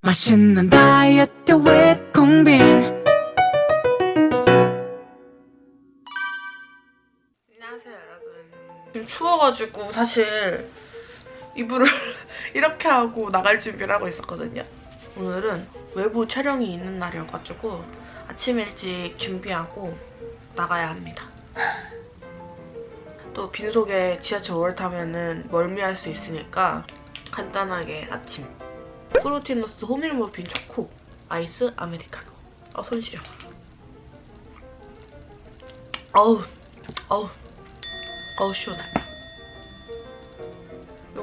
맛있는 다이어트 공빈. 안녕하세요 여러분. 지금 추워가지고 사실 이불을 이렇게 하고 나갈 준비를 하고 있었거든요 오늘은 외부 촬영이 있는 날이어가지고 아침 일찍 준비하고 나가야 합니다. 또 빈속에 지하철 타면은 멀미할 수 있으니까 간단하게 아침. 프로틴러스 호밀 머핀 초코 아이스 아메리카노. 아 손 시려. 어우 어우 어우 시원해.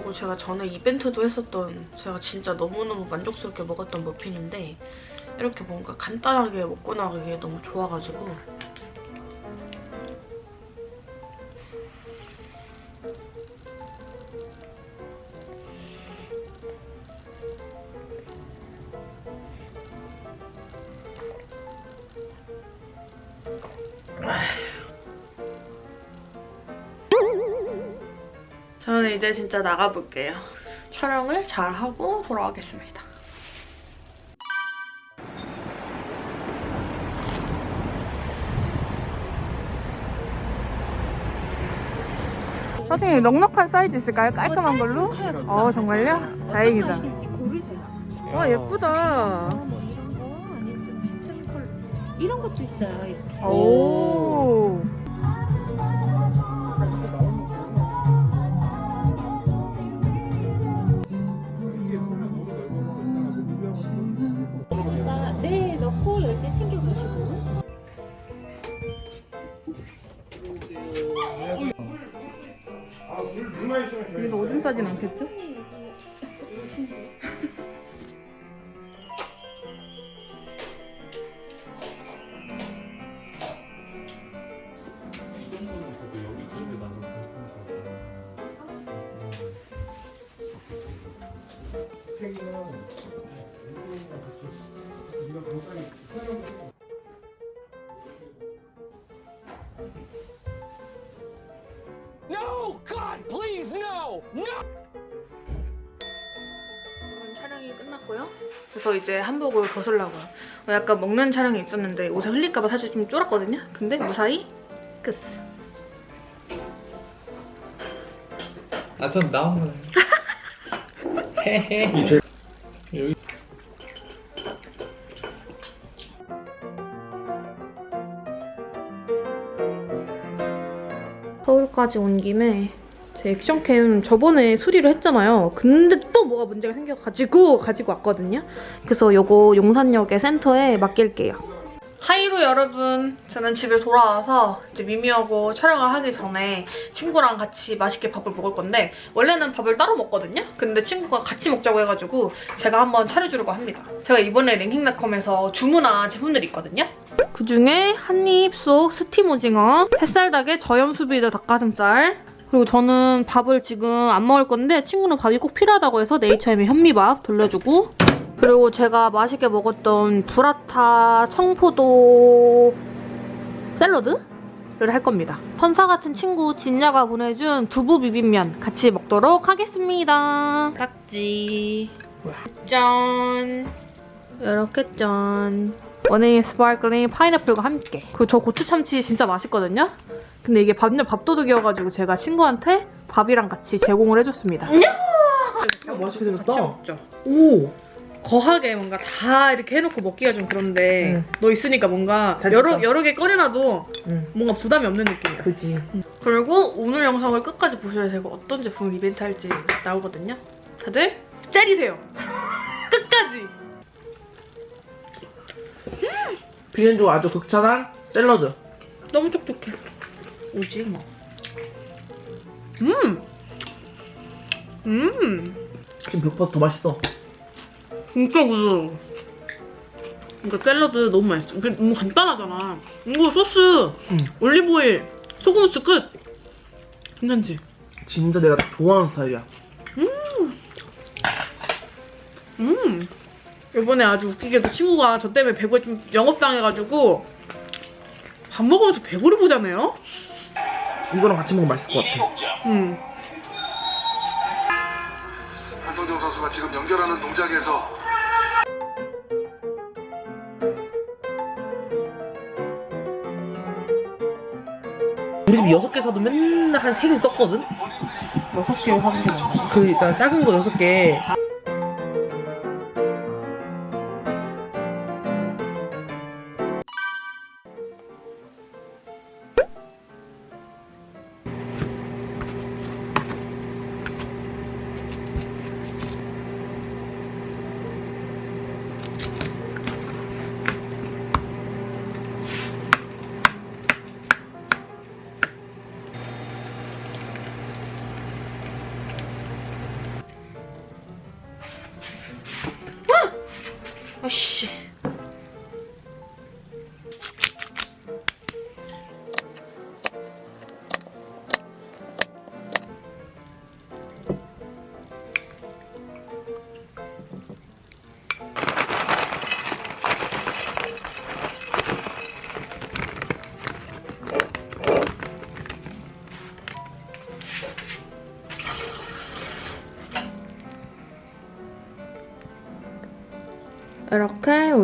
이거 제가 전에 이벤트도 했었던 제가 진짜 너무너무 만족스럽게 먹었던 머핀인데 이렇게 뭔가 간단하게 먹고 나가기에 너무 좋아가지고 이제 진짜 나가볼게요. 촬영을 잘 하고 돌아가겠습니다. 선생님 넉넉한 사이즈 있을까요? 깔끔한 걸로? 어 정말요? 다행이다. 와 예쁘다. 뭐 이런 거 아니면 좀 짙은 컬러 이런 것도 있어요. 이렇게. 오. 싸진 않겠죠? 끝났고요. 그래서 이제 한복을 벗으려고요. 어, 약간 먹는 촬영이 있었는데 옷에 흘릴까봐 사실 좀 쫄았거든요. 근데 무사히 끝. 아선 나오면 헤헤 여기 서울까지 온 김에 제 액션 캠 저번에 수리를 했잖아요. 근데 또 뭐가 문제가 생겨가지고 가지고 왔거든요. 그래서 요거 용산역의 센터에 맡길게요. 하이로 여러분, 저는 집에 돌아와서 이제 미미하고 촬영을 하기 전에 친구랑 같이 맛있게 밥을 먹을 건데 원래는 밥을 따로 먹거든요? 근데 친구가 같이 먹자고 해가지고 제가 한번 차려주려고 합니다. 제가 이번에 랭킹닷컴에서 주문한 제품들이 있거든요? 그 중에 한 입 속 스팀 오징어, 햇살닭의 저염 수비드 닭가슴살, 그리고 저는 밥을 지금 안 먹을 건데 친구는 밥이 꼭 필요하다고 해서 네이처엠의 현미밥 돌려주고 그리고 제가 맛있게 먹었던 브라타 청포도 샐러드를 할 겁니다. 천사 같은 친구 진야가 보내준 두부 비빔면 같이 먹도록 하겠습니다. 딱지. 짠. 이렇게 짠. 원웨이 스파클링 파인애플과 함께. 그 저 고추 참치 진짜 맛있거든요. 근데 이게 밥년 밥도둑이어가지고 제가 친구한테 밥이랑 같이 제공을 해줬습니다. 맛있게 같이 생겼다. 먹죠. 오. 거하게 뭔가 다 이렇게 해놓고 먹기가 좀 그런데 응. 너 있으니까 뭔가 잘 여러. 여러 개 꺼내놔도 응. 뭔가 부담이 없는 느낌이야. 그지. 그리고 오늘 영상을 끝까지 보셔야 되고 어떤 제품을 이벤트 할지 나오거든요. 다들 째리세요. 끝까지. 비엔주 아주 극찬한 샐러드. 너무 촉촉해. 오징어. 음. 음. 지금 벽보다 더 맛있어. 진짜 부드러워. 이거 샐러드 너무 맛있어. 이게 너무 간단하잖아. 이거 소스, 응. 올리브오일, 소금 후추 끝. 괜찮지? 진짜 내가 좋아하는 스타일이야. 음. 이번에 아주 웃기게도 친구가 저 때문에 배구에 좀 영업당해가지고 밥 먹으면서 배구를 보자네요. 이거랑 같이 먹으면 맛있을 것 같아. 음. 한성종 선수가 지금 연결하는 동작에서 우리 집 여섯 개 사도 맨날 한 세 개 썼거든? 여섯 개를 사는 게 맞나? 그 있잖아 작은 거 여섯 개.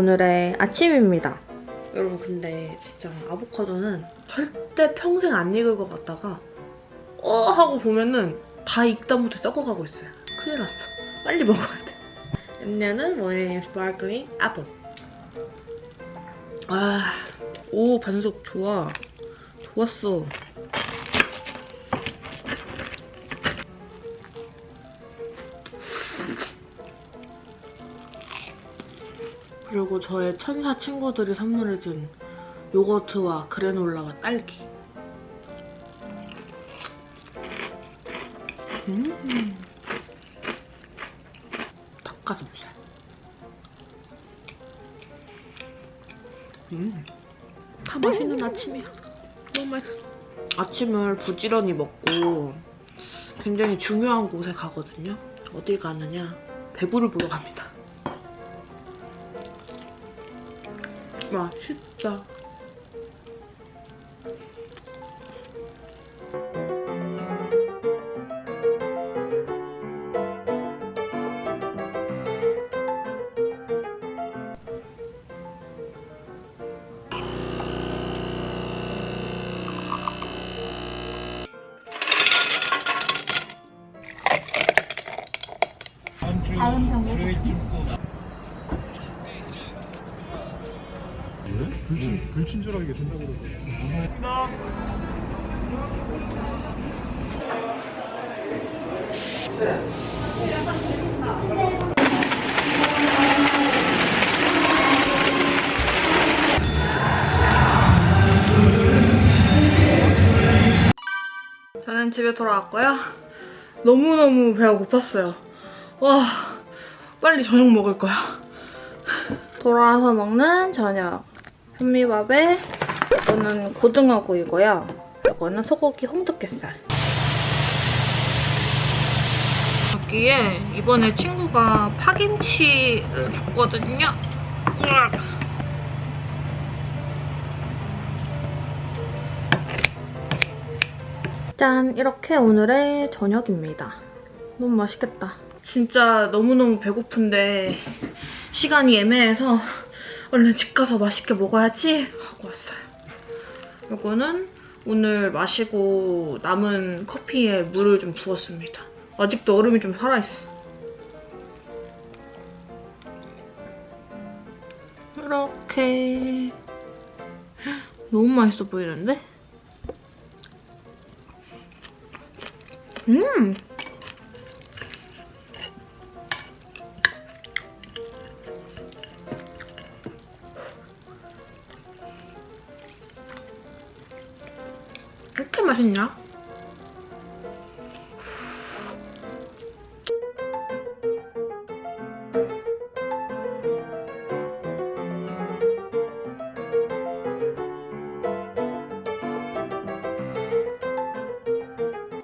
오늘의 아침입니다. 여러분 근데 진짜 아보카도는 절대 평생 안 익을 것 같다가 어 하고 보면은 다 익다 못해 썩어가고 있어요. 큰일 났어. 빨리 먹어야 돼. 엠냐는 뭐예요? 스파클링 애플. 아, 오 반숙 좋아. 좋았어. 그리고 저의 천사 친구들이 선물해준 요거트와 그래놀라와 딸기. 음. 닭가슴살. 음. 다 맛있는 아침이야. 너무 맛있어. 아침을 부지런히 먹고 굉장히 중요한 곳에 가거든요. 어딜 가느냐? 배구를 보러 갑니다. 맛있다. 불친 불친절하게 된다고 그러고. 저는 집에 돌아왔고요. 너무너무 배가 고팠어요. 와, 빨리 저녁 먹을 거야. 돌아와서 먹는 저녁. 현미밥에 이거는 고등어구이고요. 이거는 소고기 홍두깨살. 여기에 이번에 친구가 파김치를 줬거든요. 으악. 짠! 이렇게 오늘의 저녁입니다. 너무 맛있겠다. 진짜 너무너무 배고픈데 시간이 애매해서 얼른 집 가서 맛있게 먹어야지 하고 왔어요. 이거는 오늘 마시고 남은 커피에 물을 좀 부었습니다. 아직도 얼음이 좀 살아있어. 이렇게 너무 맛있어 보이는데? 음! 이렇게 맛있냐?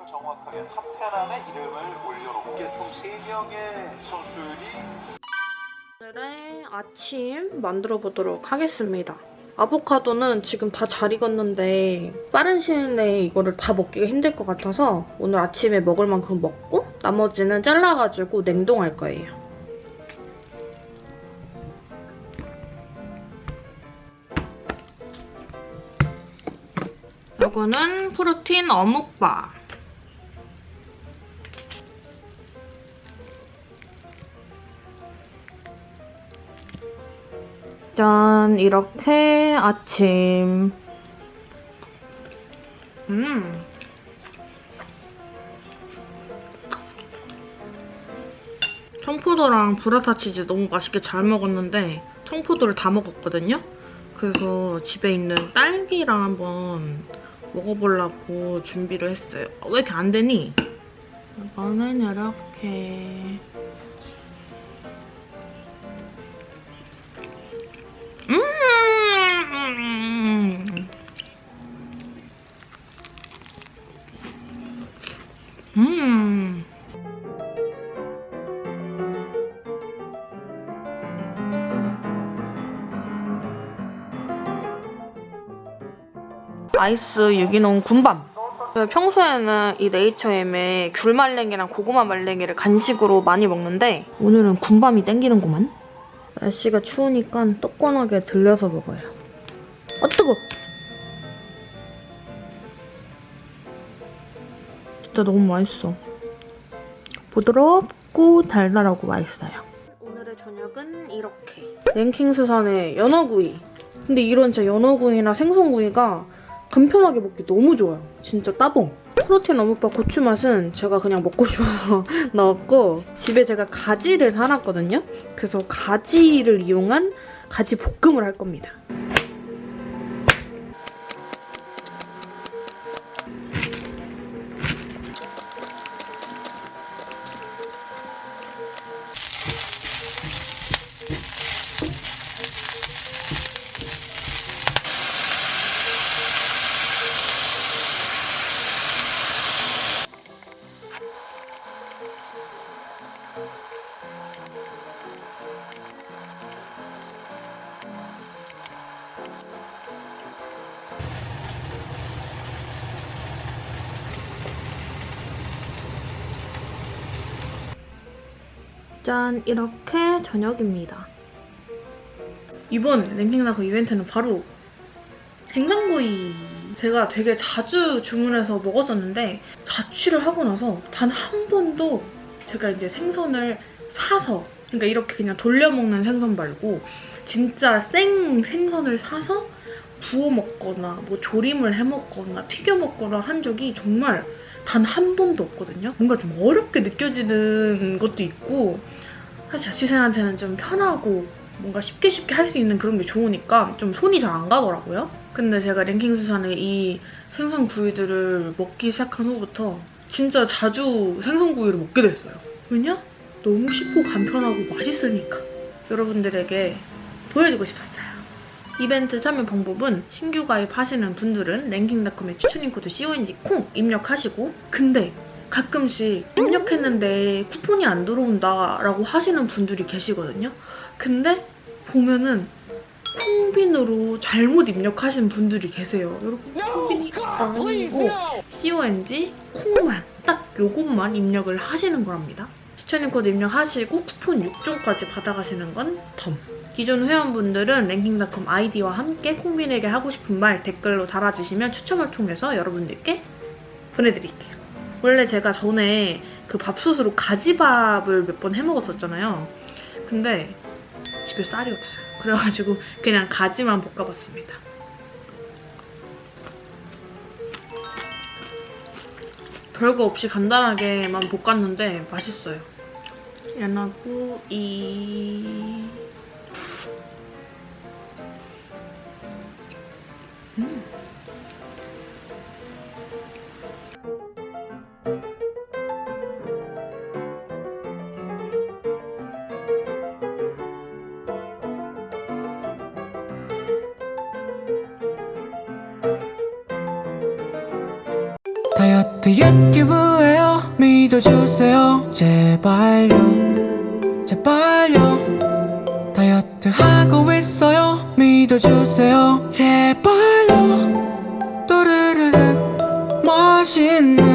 정확하게 탑테란의 이름을 올려놓게 총 3명의 선수들이 오늘의 아침 만들어 보도록 하겠습니다. 아보카도는 지금 다 잘 익었는데 빠른 시일 내에 이거를 다 먹기가 힘들 것 같아서 오늘 아침에 먹을 만큼 먹고 나머지는 잘라가지고 냉동할 거예요. 이거는 프로틴 어묵바. 짠, 이렇게 아침. 음. 청포도랑 브라타 치즈 너무 맛있게 잘 먹었는데 청포도를 다 먹었거든요. 그래서 집에 있는 딸기랑 한번 먹어보려고 준비를 했어요. 어, 왜 이렇게 안 되니? 이거는 이렇게 아이스 유기농 군밤. 그 평소에는 이 네이처엠의 귤 말랭이랑 고구마 말랭이를 간식으로 많이 먹는데 오늘은 군밤이 땡기는구만. 날씨가 추우니까 떡건하게 들려서 먹어요. 어 뜨거. 진짜 너무 맛있어. 부드럽고 달달하고 맛있어요. 오늘의 저녁은 이렇게 랭킹 수산의 연어구이. 근데 이런 진짜 연어구이나 생선구이가 간편하게 먹기 너무 좋아요. 진짜 따봉. 프로틴 어묵밥 고추 맛은 제가 그냥 먹고 싶어서 넣었고 집에 제가 가지를 사놨거든요. 그래서 가지를 이용한 가지 볶음을 할 겁니다. 짠 이렇게 저녁입니다. 이번 랭킹나그 이벤트는 바로 생선구이 제가 되게 자주 주문해서 먹었었는데 자취를 하고 나서 단 한 번도 제가 이제 생선을 사서 그러니까 이렇게 그냥 돌려 먹는 생선 말고 진짜 생 생선을 사서 구워 먹거나 뭐 조림을 해 먹거나 튀겨 먹거나 한 적이 정말 단 한 번도 없거든요. 뭔가 좀 어렵게 느껴지는 것도 있고 사실 자취생한테는 좀 편하고 뭔가 쉽게 쉽게 할 수 있는 그런 게 좋으니까 좀 손이 잘 안 가더라고요. 근데 제가 랭킹 수산의 이 생선 구이들을 먹기 시작한 후부터 진짜 자주 생선 구이를 먹게 됐어요. 왜냐? 너무 쉽고 간편하고 맛있으니까. 여러분들에게 보여주고 싶었어요. 이벤트 참여 방법은 신규 가입하시는 분들은 랭킹닷컴에 추천인 코드 CONG0 입력하시고 근데 가끔씩 입력했는데 쿠폰이 안 들어온다 라고 하시는 분들이 계시거든요. 근데 보면은 콩빈으로 잘못 입력하신 분들이 계세요. 여러분 콩빈이 아니고 CONG 콩만 딱 요것만 입력을 하시는 거랍니다. 추천인 코드 입력하시고 쿠폰 6종까지 받아가시는 건 덤. 기존 회원분들은 랭킹닷컴 아이디와 함께 콩빈에게 하고 싶은 말 댓글로 달아주시면 추첨을 통해서 여러분들께 보내드릴게요. 원래 제가 전에 그 밥솥으로 가지밥을 몇 번 해먹었었잖아요. 근데 집에 쌀이 없어요. 그래가지고 그냥 가지만 볶아봤습니다. 별거 없이 간단하게만 볶았는데 맛있어요. 연하구 이 다이어트 유튜브에요. 믿어주세요. 제발요. 제발요. 다이어트 하고 있어요. 믿어주세요. 제발요. 또르르륵 맛있는